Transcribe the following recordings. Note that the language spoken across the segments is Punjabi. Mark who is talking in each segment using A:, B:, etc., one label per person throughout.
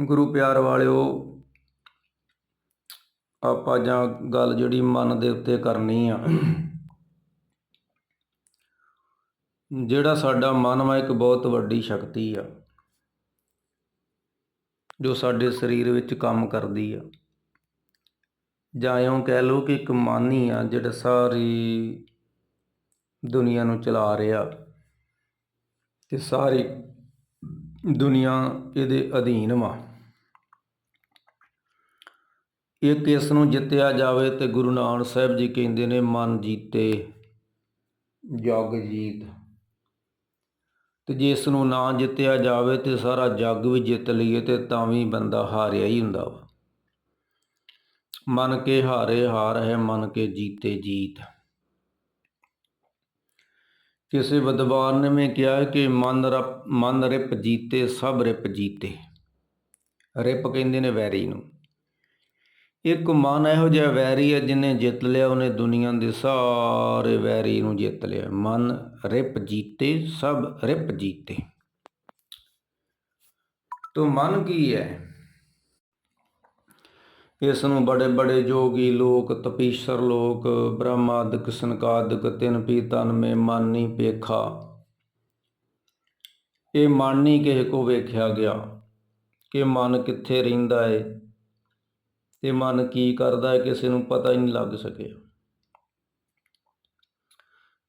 A: ਗੁਰੂ ਪਿਆਰ ਵਾਲਿਓ, ਆਪਾਂ ਜਾਂ ਗੱਲ ਜਿਹੜੀ ਮਨ ਦੇ ਉੱਤੇ ਕਰਨੀ ਆ। ਜਿਹੜਾ ਸਾਡਾ ਮਨ ਵਾ, ਇੱਕ ਬਹੁਤ ਵੱਡੀ ਸ਼ਕਤੀ ਆ। ਜੋ ਸਾਡੇ ਸਰੀਰ ਵਿੱਚ ਕੰਮ ਕਰਦੀ ਆ। ਜਾਂ ਇਉਂ ਕਹਿ ਲਓ ਕਿ ਇੱਕ ਮਨ ਹੀ ਆ, ਜਿਹੜਾ ਸਾਰੀ ਦੁਨੀਆ ਨੂੰ ਚਲਾ ਰਿਹਾ। ਤੇ ਸਾਰੀ ਦੁਨੀਆ ਇਹਦੇ ਅਧੀਨ ਵਾ। ਇੱਕ ਇਸ ਨੂੰ ਜਿੱਤਿਆ ਜਾਵੇ ਤੇ ਗੁਰੂ ਨਾਨਕ ਸਾਹਿਬ ਜੀ ਕਹਿੰਦੇ ਨੇ, ਮਨ ਜੀਤੇ, ਜਗ ਜੀਤ। ਤੇ ਜੇ ਇਸ ਨੂੰ ਨਾ ਜਿੱਤਿਆ ਜਾਵੇ ਤੇ ਸਾਰਾ ਜੱਗ ਵੀ ਜਿੱਤ ਲਈਏ ਤੇ ਤਾਂ ਵੀ ਬੰਦਾ ਹਾਰਿਆ ਹੀ ਹੁੰਦਾ ਵਾ। ਮਨ ਕੇ ਹਾਰੇ ਹਾਰ ਹੈ, ਮਨ ਕੇ ਜੀਤੇ ਜੀਤ। ਕਿਸੇ ਵਿਦਵਾਨ ਨੇ ਮੈਂ ਕਿਹਾ ਹੈ ਕਿ ਮਨ ਰਪ, ਮਨ ਰਿਪ ਜੀਤੇ, ਸਭ ਰਿਪ ਜੀਤੇ। ਰਿਪ ਕਹਿੰਦੇ ਨੇ ਵੈਰੀ ਨੂੰ। ਇੱਕ ਮਨ ਇਹੋ ਜਿਹਾ ਵੈਰੀ ਹੈ ਜਿਹਨੇ ਜਿੱਤ ਲਿਆ, ਉਹਨੇ ਦੁਨੀਆ ਦੇ ਸਾਰੇ ਵੈਰੀ ਨੂੰ ਜਿੱਤ ਲਿਆ। ਮਨ ਰਿਪ ਜੀਤੇ, ਸਭ ਰਿਪ ਜੀਤੇ। ਤੋ ਮਨ ਕੀ ਹੈ? ਇਸ ਨੂੰ ਬੜੇ ਬੜੇ ਜੋਗੀ ਲੋਕ, ਤਪੀਸ਼ਰ ਲੋਕ, ਬ੍ਰਹਮਾਦਿਕ ਸੰਕਾਦਿਕ ਤਿੰਨ ਪੀ ਤਨ ਮੇ ਮਨ ਨਹੀਂ ਪੇਖਾ। ਇਹ ਮਨ ਨਹੀਂ ਕਿਸੇ ਕੋ ਵੇਖਿਆ ਗਿਆ ਕਿ ਮਨ ਕਿੱਥੇ ਰਹਿੰਦਾ ਏ ਤੇ ਮਨ ਕੀ ਕਰਦਾ ਹੈ ਕਿਸੇ ਨੂੰ ਪਤਾ ਹੀ ਨਹੀਂ ਲੱਗ ਸਕਿਆ।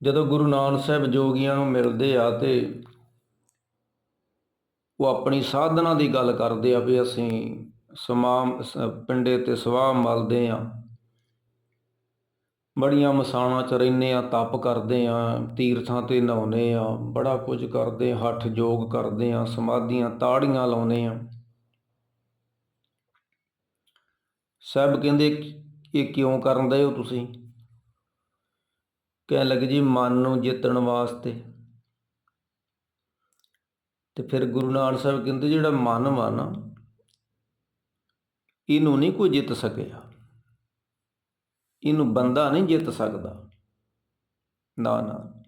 A: ਜਦੋਂ ਗੁਰੂ ਨਾਨਕ ਸਾਹਿਬ ਜੋਗੀਆਂ ਨੂੰ ਮਿਲਦੇ ਆ ਤੇ ਉਹ ਆਪਣੀ ਸਾਧਨਾ ਦੀ ਗੱਲ ਕਰਦੇ ਆ ਵੀ ਅਸੀਂ ਸਮਾਮ ਪਿੰਡੇ ਤੇ ਸਵਾਹ ਮਲਦੇ ਆ। ਬੜੀਆਂ ਮਸਾਣਾ ਚ ਰਹਿੰਦੇ ਆ, ਤਪ ਕਰਦੇ ਆ, ਤੀਰਥਾਂ ਤੇ ਨਹਾਉਨੇ ਆ, ਬੜਾ ਕੁਝ ਕਰਦੇ ਹੱਠ ਯੋਗ ਕਰਦੇ ਆ, ਸਮਾਧੀਆਂ ਤਾੜੀਆਂ ਲਾਉਨੇ ਆ। ਸਭ ਕਹਿੰਦੇ, ਇਹ ਕਿਉਂ ਕਰਨ ਦੇ ਹੋ ਤੁਸੀਂ? ਕਹਿਣ ਲੱਗੇ ਜੀ, ਮਨ ਨੂੰ ਜਿੱਤਣ ਵਾਸਤੇ। ਤੇ ਫਿਰ ਗੁਰੂ ਨਾਨਕ ਸਾਹਿਬ ਕਹਿੰਦੇ, ਜਿਹੜਾ ਮਨ ਵਾ ਨਾ ਇਹਨੂੰ ਨਹੀਂ ਕੋਈ ਜਿੱਤ ਸਕਿਆ। ਇਹਨੂੰ ਬੰਦਾ ਨਹੀਂ ਜਿੱਤ ਸਕਦਾ। ਨਾ ਨਾ।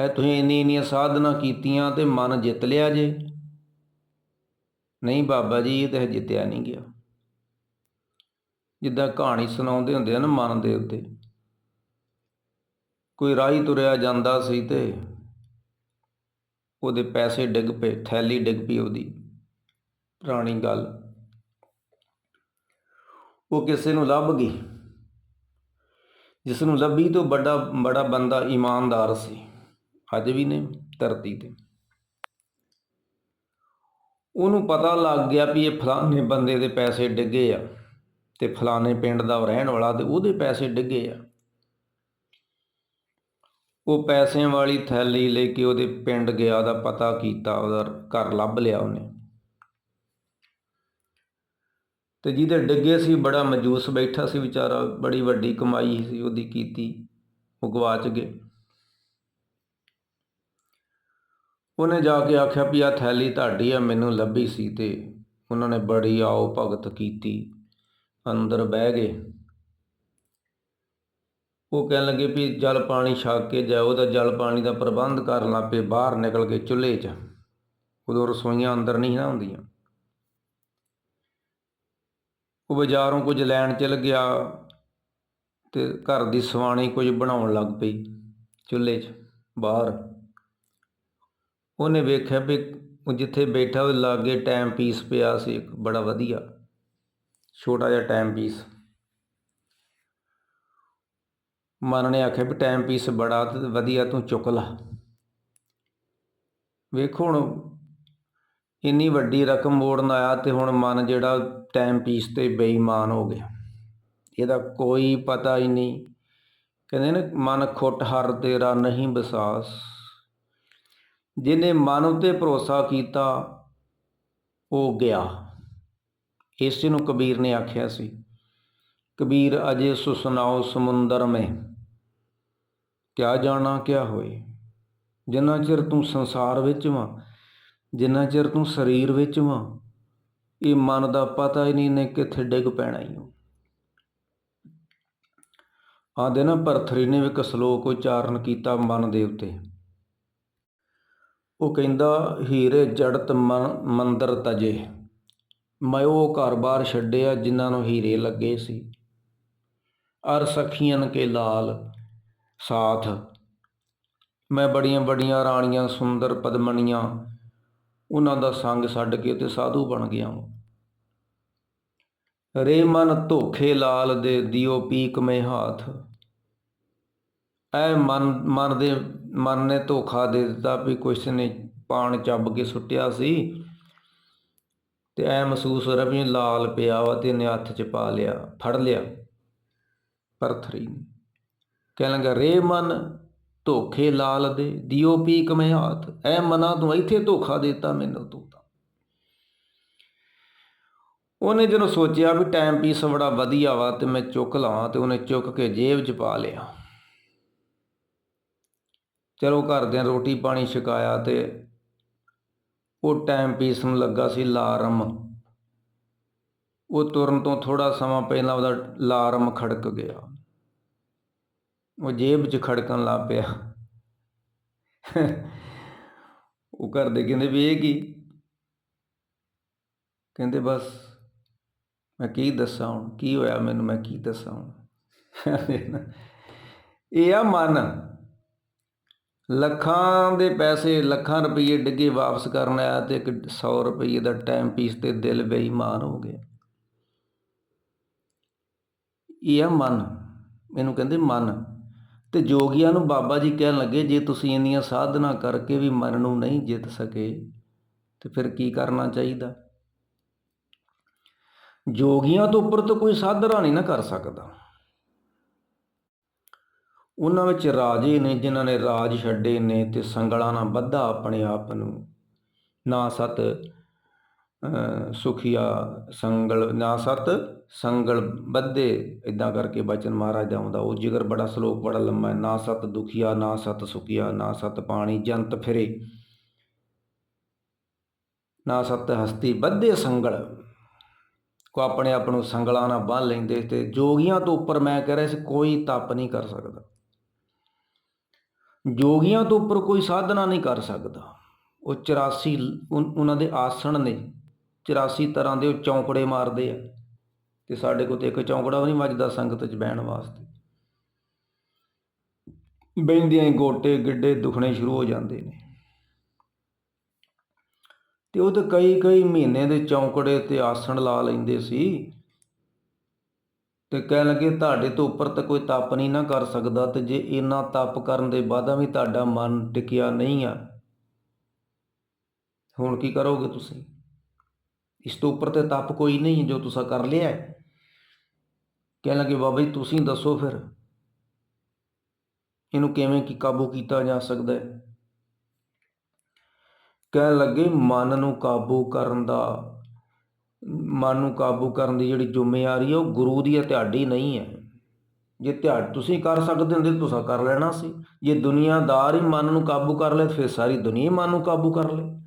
A: ਹੈ ਤੁਸੀਂ ਇੰਨੀ ਇੰਨੀਆਂ ਸਾਧਨਾ ਕੀਤੀਆਂ ਤੇ ਮਨ ਜਿੱਤ ਲਿਆ ਜੇ। ਨਹੀਂ ਬਾਬਾ ਜੀ, ਇਹ ਤਾਂ ਜਿੱਤਿਆ ਨਹੀਂ ਗਿਆ। ਜਿੱਦਾਂ ਕਹਾਣੀ ਸੁਣਾਉਂਦੇ ਹੁੰਦੇ ਆ ਨਾ ਮਨ ਦੇ ਉੱਤੇ। ਕੋਈ ਰਾਹੀ ਤੁਰਿਆ ਜਾਂਦਾ ਸੀ ਤੇ ਉਹਦੇ ਪੈਸੇ ਡਿੱਗ ਪਏ, ਥੈਲੀ ਡਿੱਗ ਪਈ ਉਹਦੀ। ਪੁਰਾਣੀ ਗੱਲ। ਉਹ ਕਿਸੇ ਨੂੰ ਲੱਭ ਗਈ। ਜਿਸ ਨੂੰ ਲੱਭੀ ਤੋਂ ਵੱਡਾ, ਬੜਾ ਬੰਦਾ, ਇਮਾਨਦਾਰ ਸੀ। ਅੱਜ ਵੀ ਨੇ ਧਰਤੀ ਤੇ। ਉਹਨੂੰ ਪਤਾ ਲੱਗ ਗਿਆ ਵੀ ਇਹ ਫਲਾਣੇ ਬੰਦੇ ਦੇ ਪੈਸੇ ਡਿੱਗੇ ਆ ਤੇ ਫਲਾਣੇ ਪਿੰਡ ਦਾ ਰਹਿਣ ਵਾਲਾ ਤੇ ਉਹਦੇ ਪੈਸੇ ਡਿੱਗੇ ਆ। ਉਹ ਪੈਸਿਆਂ ਵਾਲੀ ਥੈਲੀ ਲੈ ਕੇ ਉਹਦੇ ਪਿੰਡ ਗਿਆ ਦਾ ਪਤਾ ਕੀਤਾ, ਉਹਦਾ ਘਰ ਲੱਭ ਲਿਆ ਉਹਨੇ। ਤੇ ਜਿਹਦੇ ਡਿੱਗੇ ਸੀ, ਬੜਾ ਮਜੂਸ ਬੈਠਾ ਸੀ ਵਿਚਾਰਾ, ਬੜੀ ਵੱਡੀ ਕਮਾਈ ਸੀ ਉਹਦੀ ਕੀਤੀ ਉਹ ਗਵਾਚ ਗਏ। ਉਹਨੇ ਜਾ ਕੇ ਆਖਿਆ ਵੀ ਆ ਥੈਲੀ ਤੁਹਾਡੀ ਆ, ਮੈਨੂੰ ਲੱਭੀ ਸੀ ਤੇ ਉਹਨਾਂ ਨੇ ਬੜੀ ਆਓ ਭਗਤ ਕੀਤੀ, ਅੰਦਰ ਬਹਿ ਗਏ। ਉਹ ਕਹਿਣ ਲੱਗੇ ਵੀ ਜਲ ਪਾਣੀ ਛਕ ਕੇ ਜਾਓ ਤਾਂ ਜਲ ਪਾਣੀ ਦਾ ਪ੍ਰਬੰਧ ਕਰਨ ਲੱਗ ਪਏ ਬਾਹਰ ਨਿਕਲ ਕੇ ਚੁੱਲ੍ਹੇ 'ਚ। ਉਦੋਂ ਰਸੋਈਆਂ ਅੰਦਰ ਨਹੀਂ ਨਾ ਹੁੰਦੀਆਂ। ਉਹ ਬਾਜ਼ਾਰੋਂ ਕੁਝ ਲੈਣ ਚਲ ਗਿਆ ਅਤੇ ਘਰ ਦੀ ਸਵਾਣੀ ਕੁਝ ਬਣਾਉਣ ਲੱਗ ਪਈ ਚੁੱਲ੍ਹੇ 'ਚ, ਬਾਹਰ। ਉਹਨੇ ਵੇਖਿਆ ਵੀ ਉਹ ਜਿੱਥੇ ਬੈਠਾ ਉਹ ਲਾਗੇ ਟਾਈਮ ਪੀਸ ਪਿਆ ਸੀ ਇੱਕ, ਬੜਾ ਵਧੀਆ, ਛੋਟਾ ਜਿਹਾ ਟਾਈਮ ਪੀਸ ਮਨ ਨੇ ਆਖਿਆ ਵੀ ਟਾਈਮ ਪੀਸ ਬੜਾ ਵਧੀਆ ਤੂੰ ਚੁੱਕ ਲਾ। ਵੇਖੋ ਹੁਣ ਇੰਨੀ ਵੱਡੀ ਰਕਮ ਮੋੜਨ ਆਇਆ ਤੇ ਹੁਣ ਮਨ ਜਿਹੜਾ ਟਾਈਮ ਪੀਸ ਤੇ ਬੇਈਮਾਨ ਹੋ ਗਿਆ। ਇਹਦਾ ਕੋਈ ਪਤਾ ਹੀ ਨਹੀਂ। ਕਹਿੰਦੇ ਨੇ, ਮਨ ਖੁੱਟ ਹਰ ਤੇਰਾ ਨਹੀਂ ਵਿਸਾਸ। ਜਿਹਨੇ ਮਨ ਉਤੇ ਭਰੋਸਾ ਕੀਤਾ, ਉਹ ਗਿਆ। ਇਸੇ ਨੂੰ ਕਬੀਰ ਨੇ ਆਖਿਆ ਸੀ। ਕਬੀਰ, ਅਜੇ ਸੁਸਨਾਓ ਸਮੁੰਦਰ ਮੈਂ। ਕਿਆ ਜਾਣਾ, ਕਿਆ ਹੋਏ। ਜਿੰਨਾ ਚਿਰ ਤੂੰ ਸੰਸਾਰ ਵਿੱਚ ਵਾਂ ਜਿੰਨਾ ਚਿਰ ਤੂੰ ਸਰੀਰ ਵਿੱਚ ਵਾਂ, ਇਹ ਮਨ ਦਾ ਪਤਾ ਹੀ ਨਹੀਂ ਨੇ ਕਿੱਥੇ ਡਿੱਗ ਪੈਣਾ ਹੀ ਆਦੇ ਨਾ ਭਰਥਰੀ ਨੇ ਵੀ ਇੱਕ ਸ਼ਲੋਕ ਉਚਾਰਨ ਕੀਤਾ ਮਨ ਦੇ ਉੱਤੇ। ਉਹ ਕਹਿੰਦਾ, ਹੀਰੇ ਜੜਤ ਮੰਦਰ ਤਜੇ। ਮੈਂ ਉਹ ਘਰ-ਬਾਰ ਛੱਡਿਆ ਜਿਨ੍ਹਾਂ ਨੂੰ ਹੀਰੇ ਲੱਗੇ ਸੀ। ਅਰ ਸਖੀਆਂ ਕੇ ਲਾਲ, ਸਾਥ। ਮੈਂ ਬੜੀਆਂ ਬੜੀਆਂ ਰਾਣੀਆਂ, ਸੁੰਦਰ ਪਦਮਣੀਆਂ ਉਹਨਾਂ ਦਾ ਸੰਗ ਛੱਡ ਕੇ ਤੇ ਸਾਧੂ ਬਣ ਗਿਆ ਰੇ ਮਨ ਧੋਖੇ ਲਾਲ ਦੇ ਦਿਓ ਪੀਕ ਮੇ ਹਾਥ। ਐ ਮਨ ਮਨ ਦੇ, ਮਨ ਨੇ ਧੋਖਾ ਦੇ ਦਿੱਤਾ ਵੀ ਕੁਛ ਨੇ, ਪਾਣ ਚੱਬ ਕੇ ਸੁੱਟਿਆ ਸੀ। ਤੇ ਐ ਮਹਿਸੂਸ ਹੋ ਰਿਹਾ ਵੀ ਲਾਲ ਪਿਆ ਵਾ ਤੇ ਇਹਨੇ ਹੱਥ 'ਚ ਪਾ ਲਿਆ, ਫੜ ਲਿਆ, ਪਰਥਰੀ ਨੇ। ਕਹਿਣ ਲੱਗਾ, ਰੇ ਮਨ ਧੋਖੇ ਲਾਲ ਦੇ, ਦਿਓ ਪੀਕ ਮੈਂ ਹਾਥ, ਐ ਮਨਾ ਤੂੰ ਇੱਥੇ ਧੋਖਾ ਦਿੱਤਾ ਮੈਨੂੰ ਤੂੰ ਤਾਂ। ਉਹਨੇ ਜਦੋਂ ਸੋਚਿਆ ਵੀ ਟਾਈਮ ਪੀਸ ਬੜਾ ਵਧੀਆ ਵਾ ਤੇ ਮੈਂ ਚੁੱਕ ਲਵਾਂ ਤੇ ਉਹਨੇ ਚੁੱਕ ਕੇ ਜੇਬ 'ਚ ਪਾ ਲਿਆ। ਚਲੋ ਘਰਦਿਆਂ ਰੋਟੀ ਪਾਣੀ ਛਕਾਇਆ ਤੇ ਉਹ ਟਾਈਮ ਪੀਸ ਨੂੰ ਲੱਗਾ ਸੀ ਲਾਰਮ ਉਹ ਤੁਰਨ ਤੋਂ ਥੋੜਾ ਸਮਾਂ ਪਹਿਲਾਂ ਉਹਦਾ ਲਾਰਮ ਖੜਕ ਗਿਆ। ਉਹ ਜੇਬ 'ਚ ਖੜਕਣ ਲੱਗ ਪਿਆ। ਉਹ ਘਰ ਦੇ ਕਹਿੰਦੇ, ਵੀ ਇਹ ਕੀ? ਕਹਿੰਦੇ, ਬਸ ਮੈਂ ਕੀ ਦੱਸਾਂ ਹੁਣ? ਕੀ ਹੋਇਆ ਮੈਨੂੰ? ਮੈਂ ਕੀ ਦੱਸਾਂ ਹੁਣ? ਇਹ ਆ ਮਨ। ਲੱਖਾਂ ਦੇ ਪੈਸੇ ਲੱਖਾਂ ਰੁਪਏ ਡਿੱਗੇ ਵਾਪਸ ਕਰਨ ਆਇਆ ਤੇ ਇੱਕ 100 ਰੁਪਏ ਦਾ ਟਾਈਮ ਪੀਸ ਤੇ ਦਿਲ ਬੇਈਮਾਨ ਹੋ ਗਿਆ। ਇਹ ਆ ਮਨ। ਮੈਨੂੰ ਕਹਿੰਦੇ ਮਨ। ਤੇ ਜੋਗੀਆਂ ਨੂੰ ਬਾਬਾ ਜੀ ਕਹਿਣ ਲੱਗੇ, ਜੇ ਤੁਸੀਂ ਇੰਨੀਆਂ ਸਾਧਨਾ ਕਰਕੇ ਵੀ ਮਨ ਨੂੰ ਨਹੀਂ ਜਿੱਤ ਸਕੇ, ਤੇ ਫਿਰ ਕੀ ਕਰਨਾ ਚਾਹੀਦਾ? ਜੋਗੀਆਂ ਤੋਂ ਉੱਪਰ ਤਾਂ ਕੋਈ ਸਾਧਨਾ ਨਹੀਂ ਨਾ ਕਰ ਸਕਦਾ। ਉਹਨਾਂ ਵਿੱਚ ਰਾਜੇ ਨੇ, ਜਿਨ੍ਹਾਂ ਨੇ ਰਾਜ ਛੱਡੇ ਨੇ ਤੇ ਸੰਗਲਾਂ ਨਾਲ ਬੱਧਾ ਆਪਣੇ ਆਪ ਨੂੰ। ਨਾ ਸਤ ਸੁਖੀਆ, ਸੰਗਲ, ਨਾ ਸਤ, ਸੰਗਲ ਬੱਧੇ ਇਦਾਂ ਕਰਕੇ ਬਚਨ ਮਹਾਰਾਜ ਦਾ ਆਉਂਦਾ। ਉਹ ਜਿਗਰ ਬੜਾ ਸ਼ਲੋਕ ਬੜਾ ਲੰਮਾ ਹੈ। ਨਾ ਸਤ ਦੁਖੀਆ, ਨਾ ਸਤ ਸੁਖੀਆ, ਨਾ ਸਤ ਪਾਣੀ, ਜੰਤ ਫਿਰੇ। ਨਾ ਸਤ ਹਸਤੀ ਬੱਧੇ ਸੰਗਲ। ਕੋ ਆਪਣੇ ਆਪ ਨੂੰ ਸੰਗਲਾਂ ਨਾਲ ਬੰਨ ਲੈਂਦੇ ਤੇ ਜੋਗੀਆਂ ਤੋਂ ਉੱਪਰ ਮੈਂ ਕਹਿ ਰਿਹਾ ਸੀ, ਕੋਈ ਤਪ ਨਹੀਂ ਕਰ ਸਕਦਾ। ਜੋਗੀਆਂ ਤੋਂ ਉੱਪਰ ਕੋਈ ਸਾਧਨਾ ਨਹੀਂ ਕਰ ਸਕਦਾ। ਉਹ 84 ਉਹਨਾਂ ਦੇ ਆਸਣ ਨੇ। 84 ਤਰ੍ਹਾਂ ਦੇ ਉਹ ਚੌਂਕੜੇ ਮਾਰਦੇ ਆ ਤੇ ਸਾਡੇ ਕੋਲ ਤੇ ਇੱਕ ਚੌਂਕੜਾ ਵੀ ਨਹੀਂ ਵੱਜਦਾ ਸੰਗਤ 'ਚ ਬਹਿਣ ਵਾਸਤੇ। ਬੈਂਦੀਆਂ ਹੀ ਗੋਟੇ, ਗਿੱਡੇ ਦੁਖਣੇ ਸ਼ੁਰੂ ਹੋ ਜਾਂਦੇ ਨੇ। ਤੇ ਉਹ ਤਾਂ ਕਈ ਕਈ ਮਹੀਨੇ ਦੇ ਚੌਂਕੜੇ ਤੇ ਆਸਣ ਲਾ ਲੈਂਦੇ ਸੀ ਤੇ ਕਹਿਣ ਲੱਗੇ, ਤੁਹਾਡੇ ਤੋਂ ਉੱਪਰ ਤਾਂ ਕੋਈ ਤਪ ਨਹੀਂ ਨਾ ਕਰ ਸਕਦਾ ਤੇ ਜੇ ਇੰਨਾ ਤਪ ਕਰਨ ਦੇ ਬਾਅਦ ਵੀ ਤੁਹਾਡਾ ਮਨ ਟਿਕਿਆ ਨਹੀਂ ਆ, ਹੁਣ ਕੀ ਕਰੋਗੇ ਤੁਸੀਂ? ਇਸ ਤੋਂ ਉੱਪਰ ਤੇ ਤਪ ਕੋਈ ਨਹੀਂ ਜੋ ਤੁਸੀਂ ਕਰ ਲਿਆ ਕਹਿਣ ਲੱਗੇ, ਬਾਬਾ ਜੀ, ਤੁਸੀਂ ਦੱਸੋ ਫਿਰ, ਇਹਨੂੰ ਕਿਵੇਂ ਕੀ ਕਾਬੂ ਕੀਤਾ ਜਾ ਸਕਦਾ ਹੈ? ਕਹਿਣ ਲੱਗੇ, ਮਨ ਨੂੰ ਕਾਬੂ ਕਰਨ ਦਾ, ਮਨ ਨੂੰ ਕਾਬੂ ਕਰਨ ਦੀ ਜਿਹੜੀ ਜ਼ਿੰਮੇਵਾਰੀ ਹੈ, ਉਹ ਗੁਰੂ ਦੀ ਹੈ, ਤੁਹਾਡੀ ਨਹੀਂ ਹੈ। ਜੇ ਧਿਆੜ ਤੁਸੀਂ ਕਰ ਸਕਦੇ ਹੁੰਦੇ ਤਾਂ ਤੁਸੀਂ ਕਰ ਲੈਣਾ ਸੀ। ਜੇ ਦੁਨੀਆਦਾਰ ਹੀ ਮਨ ਨੂੰ ਕਾਬੂ ਕਰ ਲੈ ਫਿਰ ਸਾਰੀ ਦੁਨੀਆ ਮਨ ਨੂੰ ਕਾਬੂ ਕਰ ਲੇ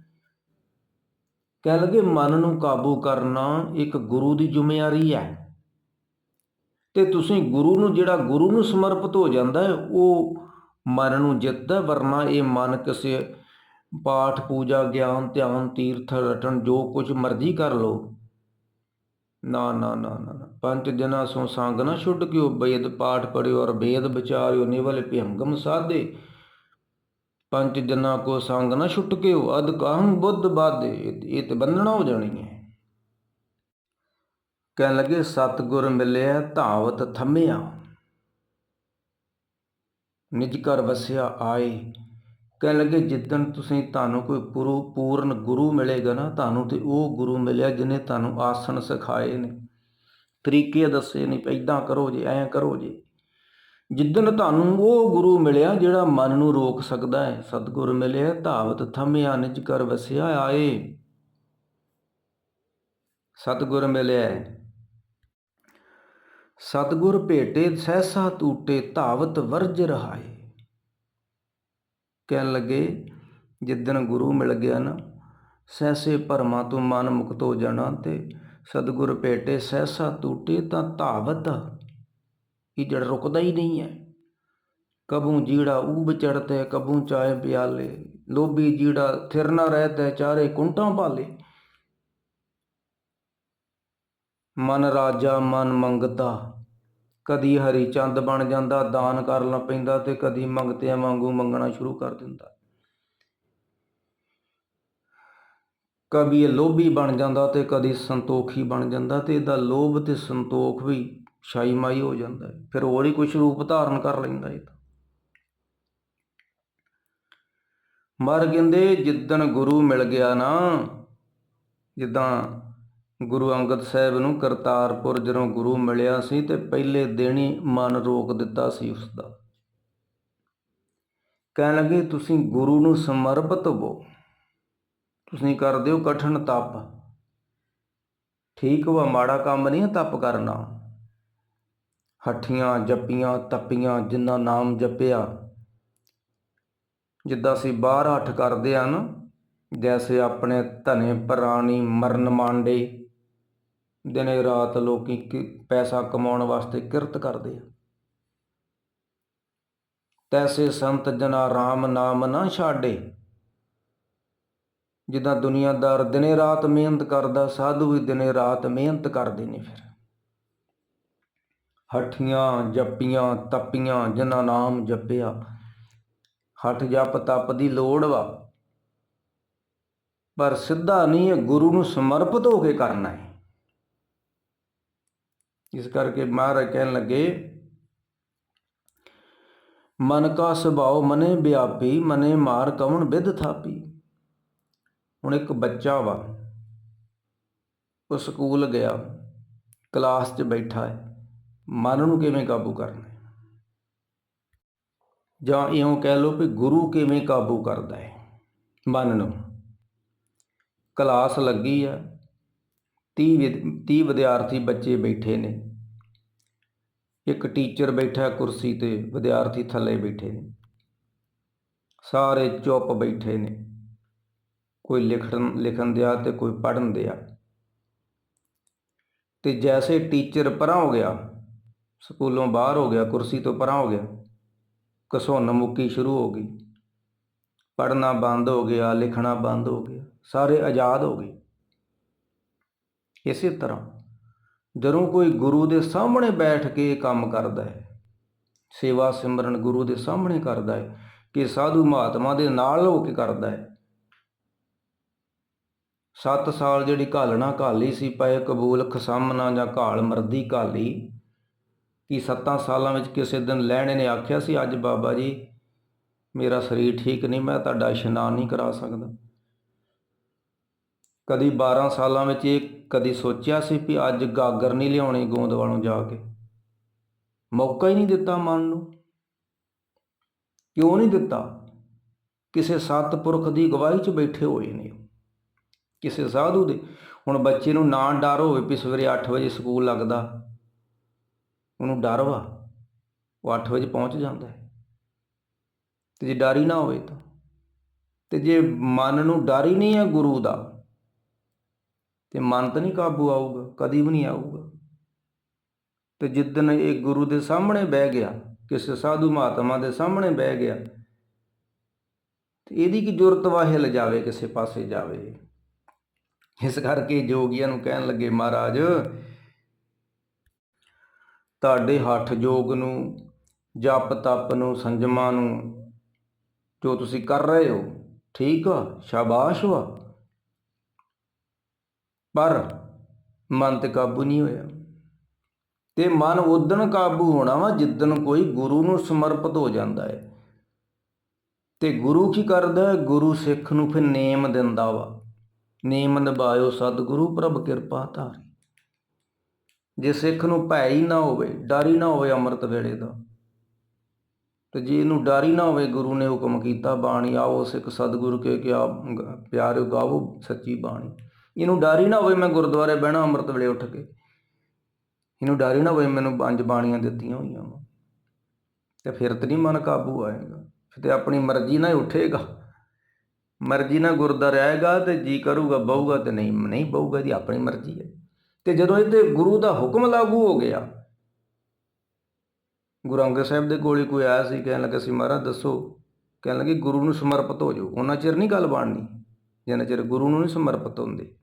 A: ਕਹਿ ਲਗੇ ਮਨ ਨੂੰ ਕਾਬੂ ਕਰਨਾ ਇੱਕ ਗੁਰੂ ਦੀ ਜ਼ਿੰਮੇਵਾਰੀ ਹੈ। ਤੇ ਤੁਸੀਂ ਗੁਰੂ ਨੂੰ, ਜਿਹੜਾ ਗੁਰੂ ਨੂੰ ਸਮਰਪਿਤ ਹੋ ਜਾਂਦਾ ਹੈ, ਉਹ ਮਨ ਨੂੰ ਜਿੱਤਦਾ ਵਰਨਾ ਇਹ ਮਨ ਕਿਸੇ ਪਾਠ, ਪੂਜਾ, ਗਿਆਨ, ਧਿਆਨ, ਤੀਰਥ, ਰਟਣ, ਜੋ ਕੁਝ ਮਰਜ਼ੀ ਕਰ ਲੋ ਨਾ ਨਾ ਨਾ ਨਾ ਪੰਜ ਦਿਨਾਂ ਸੋ ਸੰਗ ਨਾ ਛੁੱਟ ਕਿਉ ਬੇਦ ਪਾਠ ਪੜਿਓ ਔਰ ਬੇਦ ਵਿਚਾਰਿਓ, ਨਿਵਲ ਭਿੰਗਮ ਸਾਧੇ। ਪੰਜ ਜਨਾ ਕੋ ਸੰਗ ਨਾ ਛੁੱਟ ਕਿਉ? ਅਦ ਕਾਹੰ ਬੁੱਧ ਬਾਦੇ ਇਹ ਤੇ ਬੰਨਣਾ ਹੋ ਜਾਣੀ ਹੈ। ਕਹਿਣ ਲੱਗੇ, ਸਤਗੁਰ ਮਿਲਿਆ, ਧਾਵਤ ਥੰਮਿਆ। ਨਿਜ ਘਰ ਵਸਿਆ ਆਏ। ਕਹਿਣ ਲੱਗੇ, ਜਿੱਦਣ ਤੁਸੀਂ ਤੁਹਾਨੂੰ ਕੋਈ ਪੁਰੂ, ਪੂਰਨ ਗੁਰੂ ਮਿਲੇਗਾ ਨਾ, ਤੁਹਾਨੂੰ ਤੇ ਉਹ ਗੁਰੂ ਮਿਲਿਆ ਜਿਹਨੇ ਤੁਹਾਨੂੰ ਆਸਣ ਸਿਖਾਏ ਨੇ। ਤਰੀਕੇ ਦੱਸੇ ਨੇ ਇਦਾਂ ਕਰੋ ਜੇ, ਐਂ ਕਰੋ ਜੇ। ਜਿੱਦਣ ਤੁਹਾਨੂੰ ਉਹ ਗੁਰੂ ਮਿਲਿਆ ਜਿਹੜਾ ਮਨ ਨੂੰ ਰੋਕ ਸਕਦਾ ਹੈ, ਸਤਿਗੁਰ ਮਿਲਿਆ, ਧਾਵਤ ਥਮਿਆ, ਨਿਜ ਕਰ ਵਸਿਆ ਆਏ। ਸਤਿਗੁਰ ਮਿਲਿਆ ਸਤਿਗੁਰ ਭੇਟੇ, ਸਹਿਸਾ ਟੂਟੇ ਧਾਵਤ ਵਰਜ ਰਹਾਏ। ਕਹਿਣ ਲੱਗੇ, ਜਿੱਦਣ ਗੁਰੂ ਮਿਲ ਗਿਆ ਨਾ, ਸਹਿਸੇ ਭਰਮਾਂ ਤੋਂ ਮਨ ਮੁਕਤ ਹੋ ਜਾਣਾ ਤੇ ਸਤਿਗੁਰ ਭੇਟੇ, ਸਹਿਸਾ ਟੂਟੇ ਤਾਂ ਧਾਵਤ ਇਹ ਜੜ ਰੁਕਦਾ ਹੀ ਨਹੀਂ ਹੈ। ਕਬੂ ਜੀੜਾ ਊਬ ਚੜਤੇ ਕਬੂ ਚਾਏ ਪਿਆਲੇ। ਲੋਭੀ ਜੀੜਾ ਥਿਰ ਨਾ ਰਹਤੇ, ਚਾਰੇ ਕੁੰਟਾਂ ਭਾਲੇ। ਮਨ ਰਾਜਾ ਮਨ ਮੰਗਤਾ। ਕਦੀ ਹਰੀ ਚੰਦ ਬਣ ਜਾਂਦਾ, ਦਾਨ ਕਰਨਾ ਪੈਂਦਾ ਤੇ ਕਦੀ ਮੰਗਤਿਆਂ ਵਾਂਗੂ ਮੰਗਣਾ ਸ਼ੁਰੂ ਕਰ ਦਿੰਦਾ। ਕਦੀ ਲੋਭੀ ਬਣ ਜਾਂਦਾ ਤੇ ਕਦੀ ਸੰਤੋਖੀ ਬਣ ਜਾਂਦਾ ਤੇ ਇਹਦਾ ਲੋਭ ਤੇ ਸੰਤੋਖ ਵੀ ਛਾਈ ਮਾਈ ਹੋ ਜਾਂਦਾ ਹੈ। ਫਿਰ ਹੋਰ ਹੀ ਕੁਝ ਰੂਪ ਧਾਰਨ ਕਰ ਲੈਂਦਾ ਇਹ ਤਾਂ। ਮਰ ਕਹਿੰਦੇ ਜਿੱਦਣ ਗੁਰੂ ਮਿਲ ਗਿਆ ਨਾ, ਜਿੱਦਾਂ ਗੁਰੂ ਅੰਗਦ ਸਾਹਿਬ ਨੂੰ ਕਰਤਾਰਪੁਰ ਜਦੋਂ ਗੁਰੂ ਮਿਲਿਆ ਸੀ ਤੇ ਪਹਿਲੇ ਦਿਨ ਹੀ ਮਨ ਰੋਕ ਦਿੱਤਾ ਸੀ ਉਸ ਦਾ ਕਹਿਣ ਲੱਗੇ, ਤੁਸੀਂ ਗੁਰੂ ਨੂੰ ਸਮਰਪਿਤ ਹੋ। ਤੁਸੀਂ ਕਰਦੇ ਹੋ ਕਠਿਨ ਤਪ। ਠੀਕ ਵਾ, ਮਾੜਾ ਕੰਮ ਨਹੀਂ ਹੈ ਤਪ ਕਰਨਾ। ਹੱਠੀਆਂ ਜੱਪੀਆਂ, ਤੱਪੀਆਂ ਜਿੰਨਾ ਨਾਮ ਜਪਿਆ। ਜਿੱਦਾਂ ਅਸੀਂ ਬਾਹਰ ਹੱਠ ਕਰਦੇ ਹਨ ਜੈਸੇ ਆਪਣੇ ਧਨੇ ਪ੍ਰਾਣੀ ਮਰਨ ਮਾਂਡੇ, ਦਿਨੇ ਰਾਤ ਲੋਕੀ ਕਿ- ਪੈਸਾ ਕਮਾਉਣ ਵਾਸਤੇ ਕਿਰਤ ਕਰਦੇ ਆ। ਤੈਸੇ ਸੰਤ ਜਨਾ RAM ਨਾਮ ਨਾ ਛਾੜੇ ਜਿੱਦਾਂ ਦੁਨੀਆਦਾਰ ਦਿਨੇ ਰਾਤ ਮਿਹਨਤ ਕਰਦਾ, ਸਾਧੂ ਵੀ ਦਿਨੇ ਰਾਤ ਮਿਹਨਤ ਕਰਦੇ ਨੇ ਫਿਰ। ਹੱਠੀਆਂ ਜੱਪੀਆਂ ਤੱਪੀਆਂ ਜਿਨ੍ਹਾਂ ਨਾਮ ਜਪਿਆ। ਹੱਠ ਜਪ ਤਪ ਦੀ ਲੋੜ ਵਾ, ਪਰ ਸਿੱਧਾ ਨਹੀਂ ਇਹ ਗੁਰੂ ਨੂੰ ਸਮਰਪਿਤ ਹੋ ਕੇ ਕਰਨਾ ਹੈ। ਇਸ ਕਰਕੇ ਮਹਾਰਾਜ ਕਹਿਣ ਲੱਗੇ, ਮਨ ਕਾ ਸੁਭਾਉ ਮਨੇ ਵਿਆਪੀ, ਮਨੇ ਮਾਰ ਕਵਣ ਵਿਦ ਥਾਪੀ। ਹੁਣ ਇੱਕ ਬੱਚਾ ਵਾ, ਉਹ ਸਕੂਲ ਗਿਆ, ਕਲਾਸ 'ਚ ਬੈਠਾ ਹੈ। ਮਨ ਨੂੰ ਕਿਵੇਂ ਕਾਬੂ ਕਰਨਾ ਜਾਂ ਇਉਂ ਕਹਿ ਲਓ ਵੀ ਗੁਰੂ ਕਿਵੇਂ ਕਾਬੂ ਕਰਦਾ ਹੈ? ਮਨ ਨੂੰ। ਕਲਾਸ ਲੱਗੀ ਆ। 30 30 ਵਿਦਿਆਰਥੀ ਬੱਚੇ ਬੈਠੇ ਨੇ। ਇੱਕ ਟੀਚਰ ਬੈਠਾ ਕੁਰਸੀ ਤੇ, ਵਿਦਿਆਰਥੀ ਥੱਲੇ ਬੈਠੇ ਨੇ। ਸਾਰੇ ਚੁੱਪ ਬੈਠੇ ਨੇ। ਕੋਈ ਲਿਖਣ ਲਿਖਣ ਦਿਆ ਤੇ ਕੋਈ ਪੜ੍ਹਨ ਦਿਆ। ਤੇ ਜੈਸੇ ਟੀਚਰ ਪਰਾਂ ਹੋ ਗਿਆ ਸਕੂਲੋਂ ਬਾਹਰ ਹੋ ਗਿਆ, ਕੁਰਸੀ ਤੋਂ ਪਰਾਂ ਹੋ ਗਿਆ। ਘਸੁੰਨ ਮੁੱਕੀ ਸ਼ੁਰੂ ਹੋ ਗਈ। ਪੜ੍ਹਨਾ ਬੰਦ ਹੋ ਗਿਆ, ਲਿਖਣਾ ਬੰਦ ਹੋ ਗਿਆ, ਸਾਰੇ ਆਜ਼ਾਦ ਹੋ ਗਏ। ਇਸੇ ਤਰ੍ਹਾਂ ਜਦੋਂ ਕੋਈ ਗੁਰੂ ਦੇ ਸਾਹਮਣੇ ਬੈਠ ਕੇ ਕੰਮ ਕਰਦਾ ਹੈ, ਸੇਵਾ ਸਿਮਰਨ ਗੁਰੂ ਦੇ ਸਾਹਮਣੇ ਕਰਦਾ ਹੈ, ਕਿ ਸਾਧੂ ਮਹਾਤਮਾ ਦੇ ਨਾਲ ਹੋ ਕੇ ਕਰਦਾ ਹੈ 7 ਸਾਲ ਜਿਹੜੀ ਘਾਲਣਾ ਘਾਲੀ ਸੀ, ਪਏ ਕਬੂਲ ਖਸਮਨਾ ਜਾਂ ਘਾਲ ਮਰਦੀ ਘਾਲੀ ਕਿ 7 ਸਾਲਾਂ ਵਿੱਚ ਕਿਸੇ ਦਿਨ ਲੈਣੇ ਨੇ ਆਖਿਆ ਸੀ, ਅੱਜ ਬਾਬਾ ਜੀ, ਮੇਰਾ ਸਰੀਰ ਠੀਕ ਨਹੀਂ, ਮੈਂ ਤੁਹਾਡਾ ਇਸ਼ਨਾਨ ਨਹੀਂ ਕਰਾ ਸਕਦਾ। ਕਦੀ 12 ਸਾਲਾਂ ਵਿੱਚ ਇਹ ਕਦੀ ਸੋਚਿਆ ਸੀ ਵੀ ਅੱਜ ਗਾਗਰ ਨਹੀਂ ਲਿਆਉਣੀ ਗੋਂਦਵਾਲੋਂ ਜਾ ਕੇ। ਮੌਕਾ ਹੀ ਨਹੀਂ ਦਿੱਤਾ ਮਨ ਨੂੰ। ਕਿਉਂ ਨਹੀਂ ਦਿੱਤਾ? ਕਿਸੇ ਸਤਪੁਰਖ ਦੀ ਗਵਾਹੀ 'ਚ ਬੈਠੇ ਹੋਏ ਨੇ ਕਿਸੇ ਸਾਧੂ ਦੇ। ਹੁਣ ਬੱਚੇ ਨੂੰ ਨਾ ਡਰ ਹੋਵੇ ਵੀ ਸਵੇਰੇ 8 ਵਜੇ ਸਕੂਲ ਲੱਗਦਾ। ਉਹਨੂੰ ਡਰ ਵਾ, ਉਹ 8 ਵਜੇ ਪਹੁੰਚ ਜਾਂਦਾ ਹੈ। ਤੇ ਜੇ ਡਰ ਹੀ ਨਾ ਹੋਵੇ ਤਾਂ। ਤੇ ਜੇ ਮਨ ਨੂੰ ਡਰ ਹੀ ਨਹੀਂ ਹੈ ਗੁਰੂ ਦਾ, ਤੇ ਮਨ ਤਾਂ ਨਹੀਂ ਕਾਬੂ ਆਊਗਾ, ਕਦੀ ਵੀ ਨਹੀਂ ਆਊਗਾ। ਤੇ ਜਿੱਦਨ ਇਹ ਗੁਰੂ ਦੇ ਸਾਹਮਣੇ ਬਹਿ ਗਿਆ, ਕਿਸੇ ਸਾਧੂ ਮਹਾਤਮਾ ਦੇ ਸਾਹਮਣੇ ਬਹਿ ਗਿਆ, ਤੇ ਇਹਦੀ ਕੀ ਜ਼ਰੂਰਤ ਵਾ ਹਿਲ ਜਾਵੇ, ਕਿਸੇ ਪਾਸੇ ਜਾਵੇ। ਇਸ ਕਰਕੇ ਜੋਗੀਆਂ ਨੂੰ ਕਹਿਣ ਲੱਗੇ, ਮਹਾਰਾਜ ਤੁਹਾਡੇ ਹੱਠ ਯੋਗ ਨੂੰ, ਜਪ ਤਪ ਨੂੰ, ਸੰਜਮਾਂ ਨੂੰ ਜੋ ਤੁਸੀਂ ਕਰ ਰਹੇ ਹੋ, ਠੀਕ ਆ, ਸ਼ਾਬਾਸ਼ ਵਾ। ਪਰ ਮਨ ਤੇ ਕਾਬੂ ਨਹੀਂ ਹੋਇਆ। ਤੇ ਮਨ ਉਦਣ ਕਾਬੂ ਹੋਣਾ ਵਾ ਜਿੱਦਣ ਕੋਈ ਗੁਰੂ ਨੂੰ ਸਮਰਪਿਤ ਹੋ ਜਾਂਦਾ ਹੈ। ਤੇ ਗੁਰੂ ਕੀ ਕਰਦਾ ਹੈ? ਗੁਰੂ ਸਿੱਖ ਨੂੰ ਫਿਰ ਨੇਮ ਦਿੰਦਾ ਵਾ। ਨੇਮ ਨਿਭਾਇਓ ਸਤਿਗੁਰੂ ਪ੍ਰਭ ਕਿਰਪਾ ਧਾਰੀ। ਜੇ ਸਿੱਖ ਨੂੰ ਭੈ ਹੀ ਨਾ ਹੋਵੇ, ਡਰ ਹੀ ਨਾ ਹੋਵੇ ਅੰਮ੍ਰਿਤ ਵੇਲੇ ਦਾ। ਤੇ ਜੇ ਇਹਨੂੰ ਡਰ ਹੀ ਨਾ ਹੋਵੇ, ਗੁਰੂ ਨੇ ਹੁਕਮ ਕੀਤਾ, ਬਾਣੀ, ਆਓ ਸਿੱਖ ਸਤਿਗੁਰ ਕੇ ਕਿਆ ਪਿਆਰਿਓ ਗਾਵੋ ਸੱਚੀ ਬਾਣੀ। ਇਹਨੂੰ ਡਰ ਹੀ ਨਾ ਹੋਵੇ, ਮੈਂ ਗੁਰਦੁਆਰੇ ਬਹਿਣਾ ਅੰਮ੍ਰਿਤ ਵੇਲੇ ਉੱਠ ਕੇ। ਇਹਨੂੰ ਡਰ ਹੀ ਨਾ ਹੋਵੇ, ਮੈਨੂੰ ਪੰਜ ਬਾਣੀਆਂ ਦਿੱਤੀਆਂ ਹੋਈਆਂ ਵਾ। ਤੇ ਫਿਰ ਤੇ ਨਹੀਂ ਮਨ ਕਾਬੂ ਆਏਗਾ। ਫਿਰ ਤੇ ਆਪਣੀ ਮਰਜ਼ੀ ਨਾਲ ਹੀ ਉੱਠੇਗਾ। ਮਰਜ਼ੀ ਨਾਲ ਗੁਰਦਾ ਰਹੇਗਾ ਤੇ ਜੀ ਕਰੂਗਾ, ਬਹੂਗਾ ਤੇ ਨਹੀਂ ਨਹੀਂ ਬਹੂਗਾ ਦੀ ਆਪਣੀ ਮਰਜ਼ੀ ਹੈ। ਤੇ ਜਦੋਂ ਇਹਦੇ ਗੁਰੂ ਦਾ ਹੁਕਮ ਲਾਗੂ ਹੋ ਗਿਆ, ਗੁਰੂ ਅੰਗਦ ਸਾਹਿਬ ਦੇ ਕੋਲ ਕੋਈ ਆਇਆ ਸੀ, ਕਹਿਣ ਲੱਗਾ ਸੀ, ਮਹਾਰਾਜ ਦੱਸੋ। ਕਹਿਣ ਲੱਗੇ, ਗੁਰੂ ਨੂੰ ਸਮਰਪਿਤ ਹੋ ਜਾਓ, ਉਹਨਾਂ ਚਿਰ ਨਹੀਂ ਗੱਲ ਬਣਨੀ, ਜਿੰਨਾ ਚਿਰ ਗੁਰੂ ਨੂੰ ਨਹੀਂ ਸਮਰਪਿਤ ਹੁੰਦੇ।